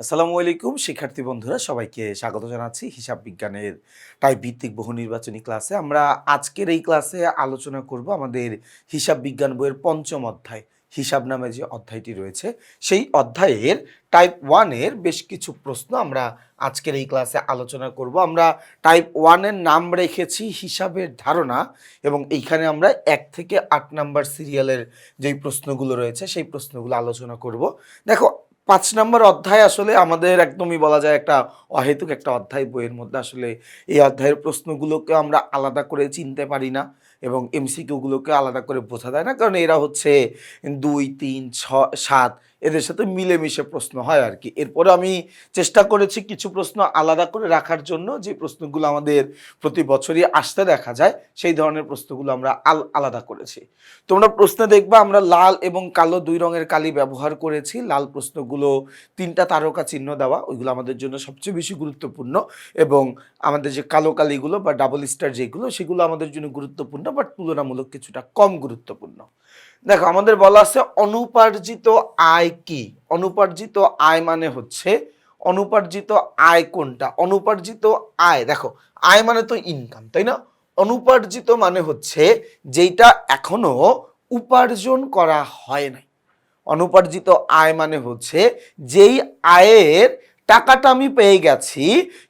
আসসালামু আলাইকুম, শিক্ষার্থী বন্ধুরা, সবাইকে স্বাগত জানাচ্ছি হিসাব বিজ্ঞানের টাইপ ভিত্তিক বহু নির্বাচনী ক্লাসে। আমরা আজকের এই ক্লাসে আলোচনা করব আমাদের হিসাব বিজ্ঞান বইয়ের পঞ্চম অধ্যায়, হিসাব নামে যে অধ্যায়টি রয়েছে। সেই অধ্যায়ের টাইপ ওয়ানের বেশ কিছু প্রশ্ন আমরা আজকের এই ক্লাসে আলোচনা করব। আমরা টাইপ ওয়ানের নাম রেখেছি হিসাবের ধারণা এবং এইখানে আমরা এক থেকে আট নাম্বার সিরিয়ালের যেই প্রশ্নগুলো রয়েছে, সেই প্রশ্নগুলো আলোচনা করব। দেখো পাঁচ নম্বর অধ্যায় আসলে আমাদের একদমই বলা যায় একটা অহেতুক একটা অধ্যায় বইয়ের মধ্যে আসলে এই অধ্যায়ের প্রশ্নগুলোকে আমরা আলাদা করে চিনতে পারি না এবং এমসিকিউগুলোকে আলাদা করে বোঝা যায় না। কারণ এরা হচ্ছে দুই, তিন, ছ, সাত এদের সাথে মিলেমিশে প্রশ্ন হয় আর কি। এরপরে আমি চেষ্টা করেছি কিছু প্রশ্ন আলাদা করে রাখার জন্য, যে প্রশ্নগুলো আমাদের প্রতি বছরই আসতে দেখা যায়, সেই ধরনের প্রশ্নগুলো আমরা আল, আলাদা করেছি। তোমরা প্রশ্ন দেখবা, আমরা লাল এবং কালো দুই রঙের কালি ব্যবহার করেছি। লাল প্রশ্নগুলো তিনটা তারকা চিহ্ন দেওয়া, ওইগুলো আমাদের জন্য সবচেয়ে বেশি গুরুত্বপূর্ণ এবং আমাদের যে কালো কালিগুলো বা ডাবল স্টার যেগুলো, সেগুলো আমাদের জন্য গুরুত্বপূর্ণ বাট তুলনামূলক কিছুটা কম গুরুত্বপূর্ণ। দেখো, আমাদের বলা আছে অনুপার্জিত আয় কি? অনুপার্জিত আয় মানে হচ্ছে, অনুপার্জিত আয় কোনটা? অনুপার্জিত আয়, দেখো, আয় মানে তো ইনকাম তাই না? অনুপার্জিত মানে হচ্ছে যেটা এখনও উপার্জন করা হয় নাই। অনুপার্জিত আয় মানে হচ্ছে যেই আয়ের টাকাটা আমি পেয়ে গেছি,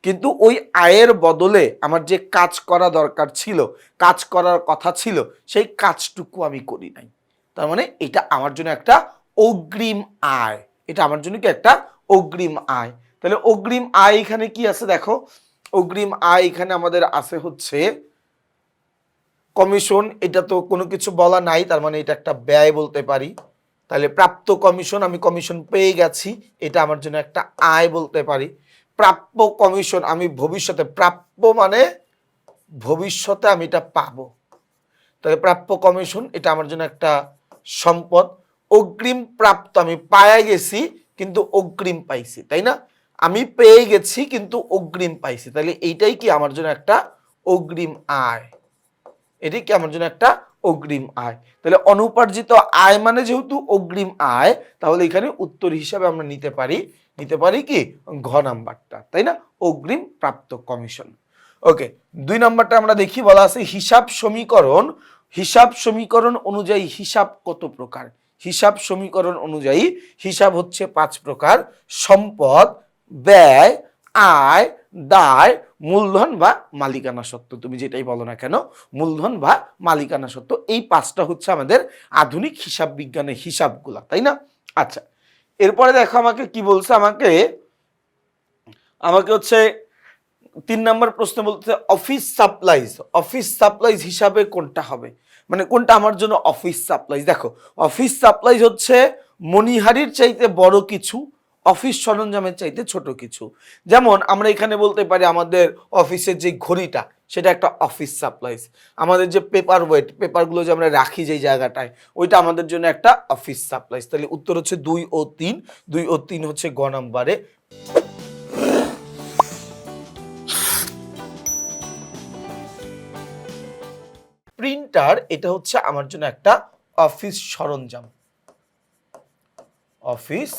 কিন্তু ওই আয়ের বদলে আমার যে কাজ করা দরকার ছিল, কাজ করার কথা ছিল, সেই কাজটুকু আমি করি নাই। তার মানে এটা আমার জন্য একটা অগ্রিম আয়। এটা আমার জন্য কি একটা অগ্রিম আয়? তাহলে অগ্রিম আয় এখানে কি আছে দেখো? অগ্রিম আয় এখানে আমাদের আছে হচ্ছে কমিশন। এটা তো কোনো কিছু বলা নাই, তার মানে এটা একটা ব্যয় বলতে পারি। তাহলে প্রাপ্ত কমিশন, আমি কমিশন পেয়ে গেছি, এটা আমার জন্য একটা আয় বলতে পারি। প্রাপ্য কমিশন, আমি ভবিষ্যতে, প্রাপ্য মানে ভবিষ্যতে আমি এটা পাবো। তাহলে প্রাপ্য কমিশন, এটা আমার জন্য একটা সম্পদ, অগ্রিম প্রাপ্ত আমি পায়া গেছি, কিন্তু অগ্রিম পাইছি, তাই না? আমি পেয়ে গেছি, কিন্তু অগ্রিম পাইছি। তাহলে এইটাই কি আমার জন্য একটা অগ্রিম আয়? এটি কি আমার জন্য একটা অগ্রিম আয়? তাহলে অনুপার্জিত আয় মানে যেহেতু অগ্রিম আয়, তাহলে এখানে উত্তর হিসাবে আমরা নিতে পারি নিতে পারি কি? ঘ নাম্বারটা, তাই না? অগ্রিম প্রাপ্ত কমিশন। ওকে, দুই নাম্বারটা আমরা দেখি, বলা আছে হিসাব সমীকরণ হিসাব সমীকরণ অনুযায়ী হিসাব কত প্রকার? হিসাব সমীকরণ অনুযায়ী হিসাব হচ্ছে পাঁচ প্রকার। সম্পদ, ব্যয়, আয়, দায়, মূলধন বা মালিকানা সত্ত্ব। তুমি যেটাই বলো না কেন, মূলধন বা মালিকানা সত্ত্ব। এই পাঁচটা হচ্ছে আমাদের আধুনিক হিসাব বিজ্ঞানের হিসাবগুলা, তাই না? আচ্ছা এরপরে দেখো আমাকে কি বলছে আমাকে? আমাকে হচ্ছে তিন নম্বর প্রশ্ন বলতে অফিস সাপ্লাইজ অফিস সাপ্লাইজ হিসাবে কোনটা হবে? মানে কোনটা আমার জন্য অফিস সাপ্লাইজ দেখো অফিস সাপ্লাইজ হচ্ছে মনিহারির চাইতে বড় কিছু অফিস সরঞ্জামের চাইতে ছোট কিছু। যেমন আমরা এখানে বলতে পারি আমাদের অফিসের যে ঘড়িটা, সেটা একটা অফিস সাপ্লাইজ আমাদের যে পেপার ওয়েট পেপারগুলো যে আমরা রাখি যেই জায়গাটায়, ওইটা আমাদের জন্য একটা অফিস সাপ্লাইজ তাহলে উত্তর হচ্ছে দুই ও তিন, দুই ও তিন হচ্ছে গ নাম্বারে প্রিন্টার এটা হচ্ছে আমার জন্য একটা অফিস সরঞ্জাম। অফিস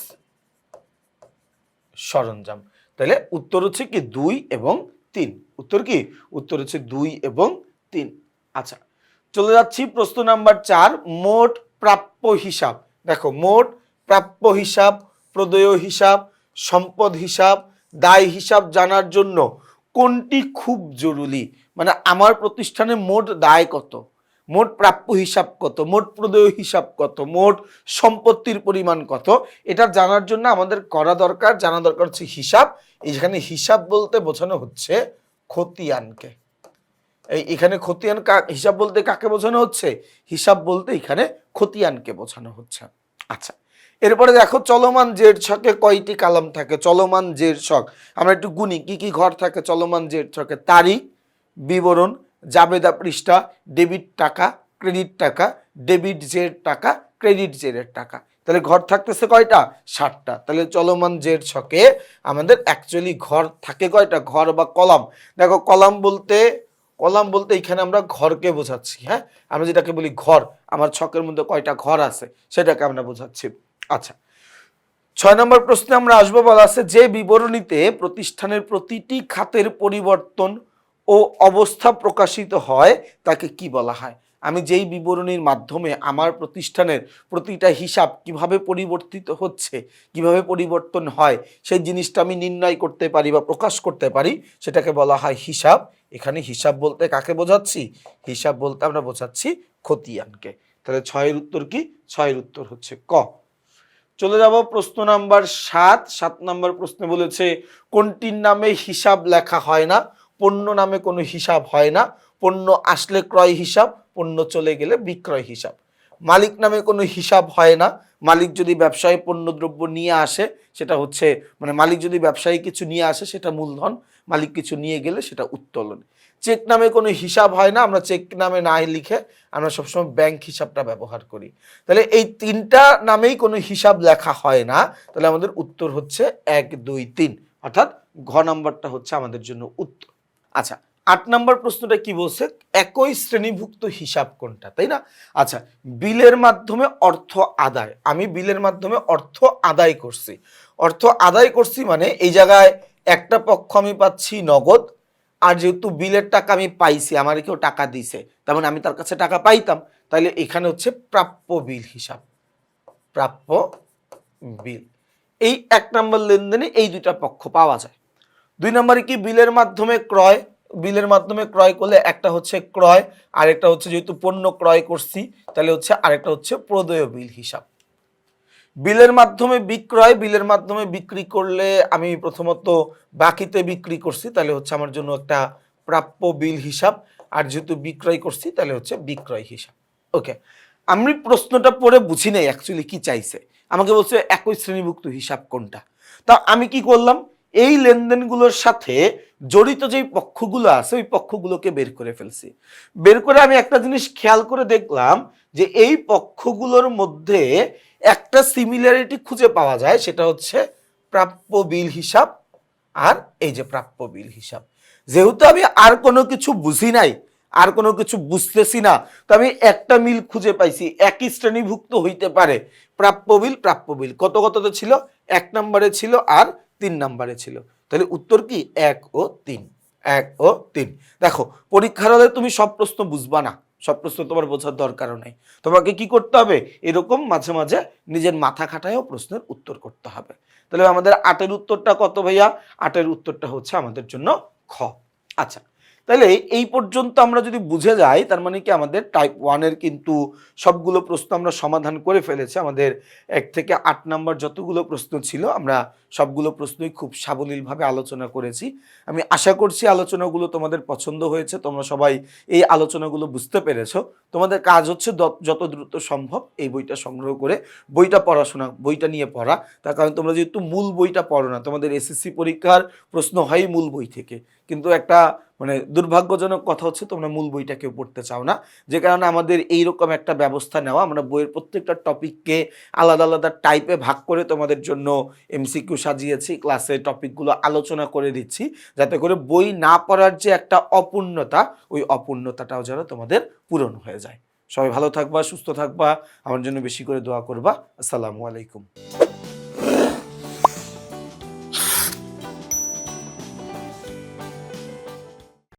সরঞ্জাম। তাহলে উত্তর হচ্ছে কি দুই এবং তিন। উত্তর কি? উত্তর হচ্ছে দুই এবং তিন। আচ্ছা চলে যাচ্ছি প্রশ্ন নাম্বার চার, মোট প্রাপ্য হিসাব। দেখো, মোট প্রাপ্য হিসাব, প্রদেয় হিসাব, সম্পদ হিসাব, দায় হিসাব জানার জন্য কোনটি খুব জরুরি? মানে আমার প্রতিষ্ঠানে মোট দায় কত? মোট প্রাপ্য হিসাব কত? মোট প্রদেয় হিসাব কত? মোট সম্পত্তির পরিমাণ কত? এটা জানার জন্য আমাদের করা দরকার, জানা দরকার হচ্ছে হিসাব। এখানে হিসাব বলতে বোঝানো হচ্ছে খতিয়ানকে। এই এখানে খতিয়ান হিসাব বলতে কাকে বোঝানো হচ্ছে? হিসাব বলতে এখানে খতিয়ানকে বোঝানো হচ্ছে। আচ্ছা এরপরে দেখো চলমান জের ছকে কয়টি কালাম থাকে? চলমান জের ছক। আমরা একটু গুনি, কি কি ঘর থাকে চলমান জের ছকে? তারিখ, বিবরণ, জাবেদা পৃষ্ঠা, ডেবিট টাকা, ক্রেডিট টাকা, ডেবিট জের টাকা, ক্রেডিট জেরের টাকা। তাহলে ঘর থাকতেছে কয়টা? ষাটটা তাহলে চলমান জের ছকে আমাদের অ্যাকচুয়ালি ঘর থাকে কয়টা? ঘর বা কলাম। দেখো কলাম বলতে কলাম বলতে এখানে আমরা ঘরকে বোঝাচ্ছি হ্যাঁ? আমরা যেটাকে বলি ঘর, আমার ছকের মধ্যে কয়টা ঘর আছে? সেটাকে আমরা বোঝাচ্ছি। আচ্ছা ছয় নম্বর প্রশ্নে আমরা আসব, বলা আছে যে বিবরণীতে প্রতিষ্ঠানের প্রতিটি খাতের পরিবর্তন ও অবস্থা প্রকাশিত হয়, তাকে কি বলা হয়? আমি যেই বিবরণীর মাধ্যমে আমার প্রতিষ্ঠানের প্রতিটা হিসাব কীভাবে পরিবর্তিত হচ্ছে, কীভাবে পরিবর্তন হয়, সেই জিনিসটা আমি নির্ণয় করতে পারি বা প্রকাশ করতে পারি, সেটাকে বলা হয় হিসাব। এখানে হিসাব বলতে কাকে বোঝাচ্ছি? হিসাব বলতে আমরা বোঝাচ্ছি খতিয়ানকে। তাহলে ছয়ের উত্তর কি? ছয়ের উত্তর হচ্ছে ক। চলে যাব প্রশ্ন নাম্বার সাত। সাত নাম্বার প্রশ্নে বলেছে, কোনটির নামে হিসাব লেখা হয় না? পণ্য নামে কোনো হিসাব হয় না। পণ্য আসলে ক্রয় হিসাব, পণ্য চলে গেলে বিক্রয় হিসাব। মালিক নামে কোনো হিসাব হয় না। মালিক যদি ব্যবসায়ী পণ্যদ্রব্য নিয়ে আসে, সেটা হচ্ছে মানে মালিক যদি ব্যবসায়ী কিছু নিয়ে আসে, সেটা মূলধন। মালিক কিছু নিয়ে গেলে সেটা উত্তোলন। চেক নামে কোনো হিসাব হয় না, আমরা চেক নামে না লিখে আমরা সবসময় ব্যাংক হিসাবটা ব্যবহার করি। তাহলে এই তিনটা নামেই কোনো হিসাব লেখা হয় না, তাহলে আমাদের উত্তর হচ্ছে এক, দুই, তিন। অর্থাৎ ঘ নাম্বারটা হচ্ছে আমাদের জন্য উত্তর। আচ্ছা আট নম্বর প্রশ্নটা কি বলছে? একই শ্রেণীভুক্ত হিসাব কোনটা, তাই না? আচ্ছা বিলের মাধ্যমে অর্থ আদায়। আমি বিলের মাধ্যমে অর্থ আদায় করছি। অর্থ আদায় করছি মানে এই জায়গায় একটা পক্ষ আমি পাচ্ছি নগদ, আর যেহেতু বিলের টাকা আমি পাইছি, আমার কেউ টাকা দিছে, তার মানে আমি তার কাছে টাকা পাইতাম তাহলে এখানে হচ্ছে প্রাপ্য বিল হিসাব। প্রাপ্য বিল। এই এক নম্বর লেনদেনে এই দুইটা পক্ষ পাওয়া যায়। দুই নম্বরে কি বিলের মাধ্যমে ক্রয়? বিলের মাধ্যমে ক্রয় করলে একটা হচ্ছে ক্রয়, আরেকটা হচ্ছে যেহেতু পণ্য ক্রয় করছি তাহলে হচ্ছে আরেকটা হচ্ছে প্রদেয় বিল হিসাব। বিলের মাধ্যমে বিক্রয়, বিলের মাধ্যমে বিক্রি করলে আমি প্রথমত বাকিতে বিক্রি করছি, তাহলে হচ্ছে আমার জন্য একটা প্রাপ্য বিল হিসাব। আর যেহেতু বিক্রয় করছি, তাহলে হচ্ছে বিক্রয় হিসাব। ওকে, আমি প্রশ্নটা পড়ে বুঝি নাই অ্যাকচুয়ালি কি চাইছে? আমাকে বলছে, একই শ্রেণীভুক্ত হিসাব কোনটা? তা আমি কি করলাম, এই লেনদেনগুলোর সাথে জড়িত যেই পক্ষগুলো আছে, ওই পক্ষগুলোকে বের করে ফেলছি। বের করে আমি একটা জিনিস খেয়াল করে দেখলাম যে এই পক্ষগুলোর মধ্যে একটা সিমিলারিটি খুঁজে পাওয়া যায়, সেটা হচ্ছে প্রাপ্য বিল হিসাব আর এই যে প্রাপ্য বিল হিসাব। যেহেতু আমি আর কোনো কিছু বুঝি নাই, আর কোনো কিছু বুঝতেছি না, তো আমি একটা মিল খুঁজে পাইছি, একই শ্রেণীভুক্ত হইতে পারে। প্রাপ্য বিল প্রাপ্য বিল। কত কততে ছিল? এক নম্বরে ছিল আর তিন নম্বরে ছিল। তাহলে উত্তর কি? এক ও তিন। এক ও তিন। দেখো, পরীক্ষার হলে তুমি সব প্রশ্ন বুঝবা না। সব প্রশ্ন তোমার বোঝার দরকারও নেই। তোমাকে কি করতে হবে? এরকম মাঝে মাঝে নিজের মাথা খাটায়ও প্রশ্নের উত্তর করতে হবে। তাহলে আমাদের আটের উত্তরটা কত ভাইয়া? আটের উত্তরটা হচ্ছে আমাদের জন্য খ। আচ্ছা তাহলে এই পর্যন্ত আমরা যদি বুঝে যাই, তার মানে কি আমাদের টাইপ ওয়ানের কিন্তু সবগুলো প্রশ্ন আমরা সমাধান করে ফেলেছি। আমাদের এক থেকে আট নাম্বার যতগুলো প্রশ্ন ছিল, আমরা সবগুলো প্রশ্নই খুব সাবলীলভাবে আলোচনা করেছি। আমি আশা করছি আলোচনাগুলো তোমাদের পছন্দ হয়েছে, তোমরা সবাই এই আলোচনাগুলো বুঝতে পেরেছ। তোমাদের কাজ হচ্ছে যত দ্রুত সম্ভব এই বইটা সংগ্রহ করে বইটা পড়াশোনা, বইটা নিয়ে পড়া। তার কারণ তোমরা যেহেতু মূল বইটা পড়ো না, তোমাদের এসএসসি পরীক্ষার প্রশ্ন হয় মূল বই থেকে। কিন্তু একটা মানে দুর্ভাগ্যজনক কথা হচ্ছে তোমরা মূল বইটা কেউ পড়তে চাও না। যে কারণে আমাদের এইরকম একটা ব্যবস্থা নেওয়া, আমরা বইয়ের প্রত্যেকটা টপিককে আলাদা আলাদা টাইপে ভাগ করে তোমাদের জন্য এমসিকিউ সাজিয়েছি ক্লাসে টপিকগুলো আলোচনা করে দিচ্ছি, যাতে করে বই না পড়ার যে একটা অপূর্ণতা, ওই অপূর্ণতাটাও যেন তোমাদের পূরণ হয়ে যায়। সবাই ভালো থাকবা, সুস্থ থাকবা, আমার জন্য বেশি করে দোয়া করবা। আসসালামু আলাইকুম।